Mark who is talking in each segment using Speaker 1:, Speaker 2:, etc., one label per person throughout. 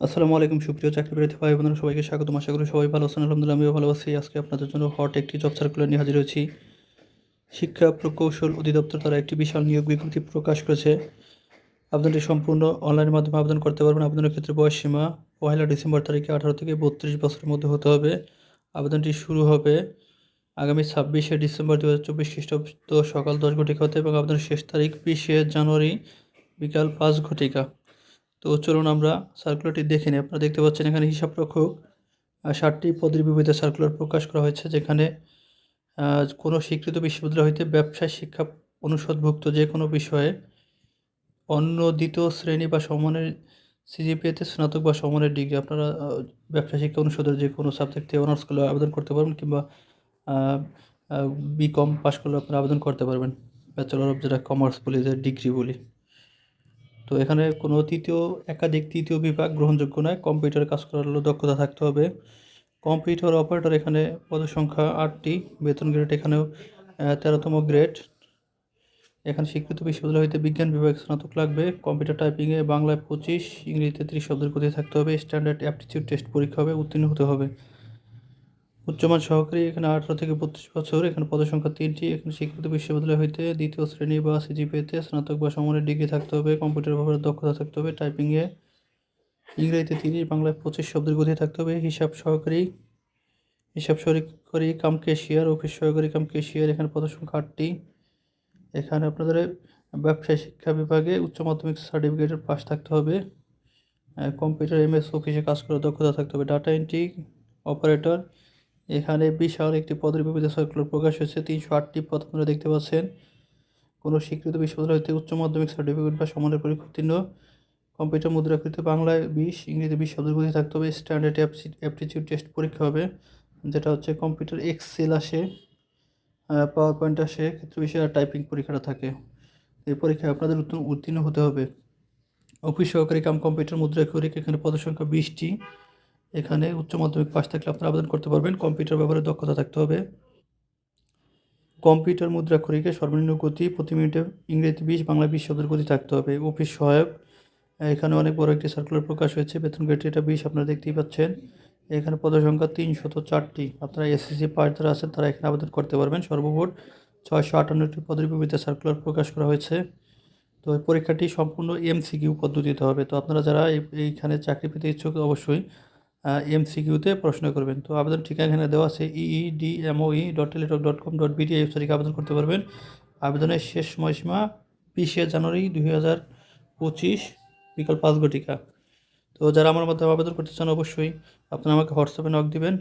Speaker 1: আসসালামু আলাইকুম, সুপ্রিয় চাকরি প্রার্থী ভাই বোনেরা, সবাইকে স্বাগতম। আশা করি সবাই ভালো আছেন। আলহামদুলিল্লাহ, আমিও ভালো আছি। আজকে আপনাদের জন্য হট একটি জব সার্কুলার নিয়ে হাজির হয়েছি। শিক্ষা প্রকৌশল অধিদপ্তর তারা একটি বিশাল নিয়োগ বিজ্ঞপ্তি প্রকাশ করেছে। আবেদনটি সম্পূর্ণ অনলাইনের মাধ্যমে আবেদন করতে পারবেন। আবেদনের ক্ষেত্রে বয়স সীমা পয়লা ডিসেম্বর তারিখে আঠারো থেকে বত্রিশ বছরের মধ্যে হতে হবে। আবেদনটি শুরু হবে আগামী ছাব্বিশে ডিসেম্বর দু হাজার চব্বিশ খ্রিস্টাব্দ সকাল দশ ঘটিকা হতে এবং আবেদনের শেষ তারিখ বিশে জানুয়ারি বিকাল পাঁচ ঘটিকা। তো চলুন আমরা সার্কুলারটি দেখে নিই। আপনারা দেখতে পাচ্ছেন এখানে হিসাব রক্ষক আহ, ষাটটি পদের বিপরীতে সার্কুলার প্রকাশ করা হয়েছে যেখানে কোনো স্বীকৃত বিশ্ববিদ্যালয় হইতে ব্যবসায় শিক্ষা অনুষদভুক্ত যে কোনো বিষয়ে অন্য দ্বিতীয় শ্রেণি বা সমানের সিজিপিএতে স্নাতক বা সমানের ডিগ্রি আপনারা ব্যবসা শিক্ষা অনুষদের যে কোনো সাবজেক্ট অনার্স করলে আবেদন করতে পারবেন কিংবা বিকম পাশ করলে আপনারা আবেদন করতে পারবেন। ব্যাচেলর অফ যেটা কমার্স বলি যে ডিগ্রি বলি। তো এখানে কোনো তৃতীয়, একাধিক তৃতীয় বিভাগ গ্রহণযোগ্য নয়, কম্পিউটারে কাজ করার দক্ষতা থাকতে হবে। কম্পিউটার অপারেটর এখানে পদের সংখ্যা আটটি, বেতন গ্রেড এখানেও তেরোতম গ্রেড। এখানে স্বীকৃত বিশ্ববিদ্যালয় হইতে বিজ্ঞান বিভাগ স্নাতক লাগবে। কম্পিউটার টাইপিংয়ে বাংলায় পঁচিশ, ইংরেজিতে ত্রিশ শব্দের গতি থাকতে হবে। স্ট্যান্ডার্ড অ্যাপটিটিউড টেস্ট পরীক্ষা হবে, উত্তীর্ণ হতে হবে। উচ্চমান সহকারী, এখানে আঠারো থেকে বত্রিশ বছর, এখানে পদের সংখ্যা তিনটি, এখানে স্বীকৃত বিশ্ববিদ্যালয় হইতে দ্বিতীয় শ্রেণি বা সিজিপিএতে স্নাতক বা সমানের ডিগ্রি থাকতে হবে, কম্পিউটার ব্যবহারের দক্ষতা থাকতে হবে টাইপিংয়ে ইংরেজিতে তিরিশ, বাংলায় পঁচিশ শব্দের গতি থাকতে হবে, হিসাব সহকারী হিসাব সহকারী কাম কেশিয়ার অফিস সহকারী কাম কেশিয়ার এখানে পদের সংখ্যা আটটি। এখানে আপনাদের ব্যবসায় শিক্ষা বিভাগে উচ্চ মাধ্যমিক সার্টিফিকেটের পাস থাকতে হবে কম্পিউটার, এমএস, অফিসে কাজ করার দক্ষতা থাকতে হবে, ডাটা এন্ট্রি, অপারেটর এখানে বিশাল একটি পদের বিপরীতে সার্কুলার প্রকাশ হয়েছে। তিনশো আটটি পদ আপনারা দেখতে পাচ্ছেন। কোনো স্বীকৃত বিশ্ববিদ্যালয় হতে উচ্চ মাধ্যমিক সার্টিফিকেট বা সমানের পরীক্ষা উত্তীর্ণ। কম্পিউটার মুদ্রাকৃত বাংলায় বিশ, ইংরেজি বিশ শব্দের গতি থাকতে হবে। স্ট্যান্ডার্ড অ্যাপটিটিউড টেস্ট পরীক্ষা হবে, যেটা হচ্ছে কম্পিউটার এক্সেল আসে পাওয়ার পয়েন্ট আসে, ক্ষেত্রে বিষয়ে আর টাইপিং পরীক্ষাটা থাকে। এই পরীক্ষায় আপনাদের উত্তীর্ণ- উত্তীর্ণ হতে হবে। অফিস সহকারী কাম কম্পিউটার মুদ্রাক্ষরিক, এখানে পদের সংখ্যা বিশটি। এখানে উচ্চ মাধ্যমিক পাশ থাকলে আপনারা আবেদন করতে পারবেন। কম্পিউটার ব্যবহারে দক্ষতা থাকতে হবে। কম্পিউটার মুদ্রাক্ষরিকে সর্বনিম্ন গতি প্রতি মিনিটে ইংরেজি, বিশ, বাংলা, বিশ শব্দের গতি থাকতে হবে। অফিস সহায়ক। এখানে অনেক বড় একটি সার্কুলার প্রকাশ হয়েছে। বেতন গ্রেড এটা বিশ, আপনারা দেখতেই পাচ্ছেন। এখানে পদের সংখ্যা তিনশত চারটি। আপনারা এসএসসি পাস যারা আছেন, তারা এখানে আবেদন করতে পারবেন। সর্বমোট ছয়শো আটান্নটি পদের বিপরীতে সার্কুলার প্রকাশ করা হয়েছে। তো পরীক্ষাটি সম্পূর্ণ এমসিকিউ পদ্ধতিতে হবে। তো আপনারা যারা এইখানে চাকরি পেতে ইচ্ছুক, অবশ্যই এমসিকিউতে প্রশ্ন করবেন। তো আবেদন ঠিকানা এখানে দেওয়া আছে EE D MOE dot Teletalk dot com dot BD ওয়েবসাইটে আবেদন করতে পারবেন। আবেদনের শেষ সময়সীমা বিশে জানুয়ারি দুই হাজার পঁচিশ বিকাল পাঁচ ঘটিকা। তো যারা আমার মাধ্যমে আবেদন করতে চান অবশ্যই আপনারা আমাকে হোয়াটসঅ্যাপে নক দিবেন।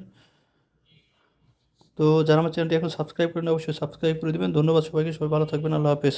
Speaker 1: তো যারা আমার চ্যানেলটি এখন সাবস্ক্রাইব করেন, অবশ্যই সাবস্ক্রাইব করে দিবেন। ধন্যবাদ সবাইকে, সবাই ভালো থাকবেন, আল্লাহ হাফেজ।